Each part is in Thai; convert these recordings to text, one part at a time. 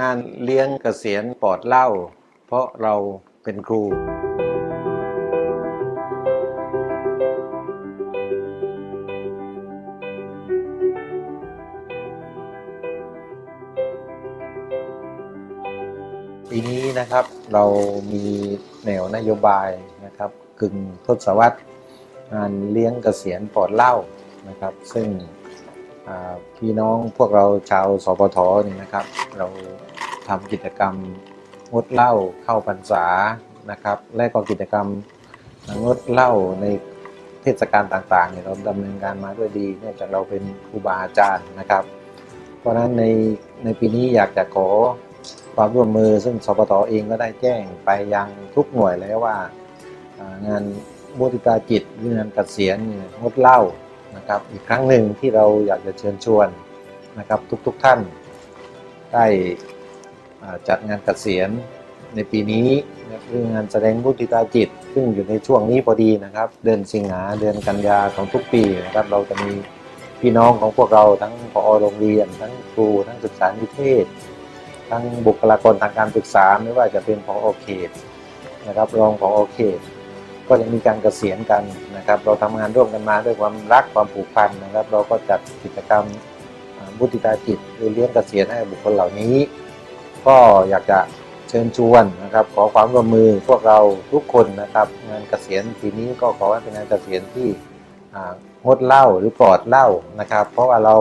งานเลี้ยงเกษียณปลอดเหล้าเพราะเราเป็นครู ปีนี้นะครับเรามีแนวนโยบายนะครับกึ่งทศวรรษงานเลี้ยงเกษียณปลอดเหล้านะครับ ซึ่ง พี่น้องพวกเราชาวสปทนี่นะครับ เราทำกิจกรรมงดเหล้าเข้าพรรษานะครับ และก็กิจกรรมงดเหล้าในเทศกาลต่างๆเนี่ยเราดำเนินการมาด้วยดีเนื่องจากเราเป็นครูบาอาจารย์นะครับ เพราะฉะนั้นในในปีนี้อยากจะขอความร่วมมือซึ่งสปทเองก็ได้แจ้งไปยังทุกหน่วยแล้วว่างานบุติตาจิตหรืองานเกษียณเนี่ยงดเหล้า นะครับอีกครั้งหนึ่งที่เราอยากจะเชิญชวนนะครับทุกๆทท่าน ได้จัดงานกเกษียณในปีนี้เรื่องงานแสดงบุติตาจิต ซึ่งอยู่ในช่วงนี้พอดีนะครับ เดือนสิงหาเดือนกันยาของทุกปีนะครับเราจะมีพี่น้องของพวกเราทั้งผอโรงเรียน ทั้งครูทั้งศึกษานิเทศ ทั้งบุคลากรทางการศึกษาไม่ว่าจะเป็นผอโอเขตนะครับรองผอเขต ก็จะมีการเกษียณกันนะครับ เราทำงานร่วมกันมาด้วยความรักความผูกพันนะครับ เราก็จัดกิจกรรมบุติตาจิตหรือเลี้ยงเกษียณให้บุคคลเหล่านี้ ก็อยากจะเชิญชวนนะครับ ขอความร่วมมือพวกเราทุกคนนะครับ งานเกษียณปีนี้ก็ขอให้เป็นงานเกษียณที่งดเหล้าหรือปลอดเหล้านะครับ เพราะว่าเรา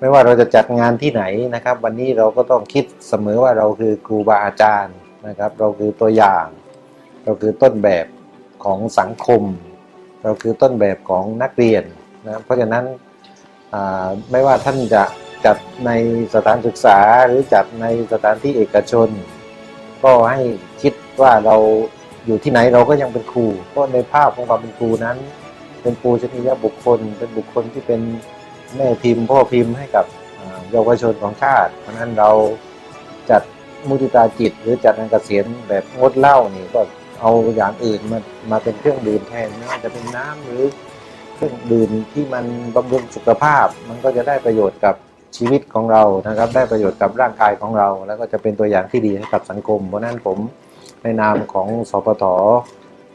ไม่ว่าเราจะจัดงานที่ไหนนะครับ วันนี้เราก็ต้องคิดเสมอว่าเราคือครูบาอาจารย์นะครับ เราคือตัวอย่าง เราคือต้นแบบ ของสังคม เราคือต้นแบบของนักเรียนนะเพราะฉะนั้นไม่ว่าท่านจะจัดในสถานศึกษาหรือจัดในสถานที่เอกชน ก็ให้คิดว่าเราอยู่ที่ไหนเราก็ยังเป็นครู เพราะในภาพของความเป็นครูนั้น เป็นปูชนียบุคคล เป็นบุคคลที่เป็นแม่พิมพ์พ่อพิมพ์ให้กับเยาวชนของชาติ เพราะนั้นเราจัดมุติตาจิตหรือจัดงานเกษียณแบบงดเหล้านี่ก็ เอาอย่างอื่นมามาเป็นเครื่องดื่มแทนไม่ว่าจะเป็นน้ำหรือเครื่องดื่มที่มันบำรุงสุขภาพ มันก็จะได้ประโยชน์กับชีวิตของเรานะครับ ได้ประโยชน์กับร่างกายของเรา แล้วก็จะเป็นตัวอย่างที่ดีให้กับสังคม เพราะฉะนั้นผมในนามของสปท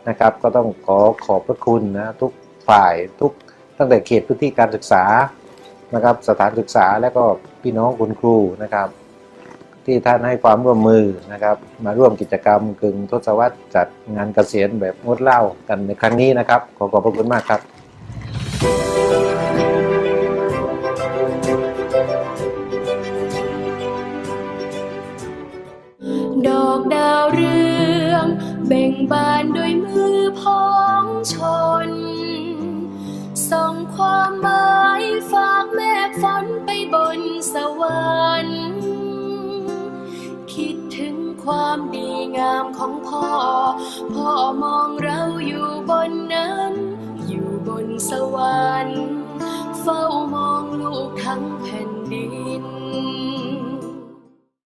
นะครับ ก็ต้องขอขอบพระคุณนะทุกฝ่ายทุกตั้งแต่เขตพื้นที่การศึกษานะครับ สถานศึกษาและก็พี่น้องคุณครูนะครับ ที่ท่านให้ความร่วมมือนะครับ มาร่วมกิจกรรมกึ่งทศวรรษจัดงานเกษียณแบบงดเหล้ากันในครั้งนี้นะครับ ขอขอบพระคุณมากครับดอกดาวเรืองเบ่งบานด้วยมือพ้องชนส่งความหมาย งามของพ่อ พ่อมองเราอยู่บนนั้น อยู่บนสวรรค์ เฝ้ามองลูกทั้งแผ่นดิน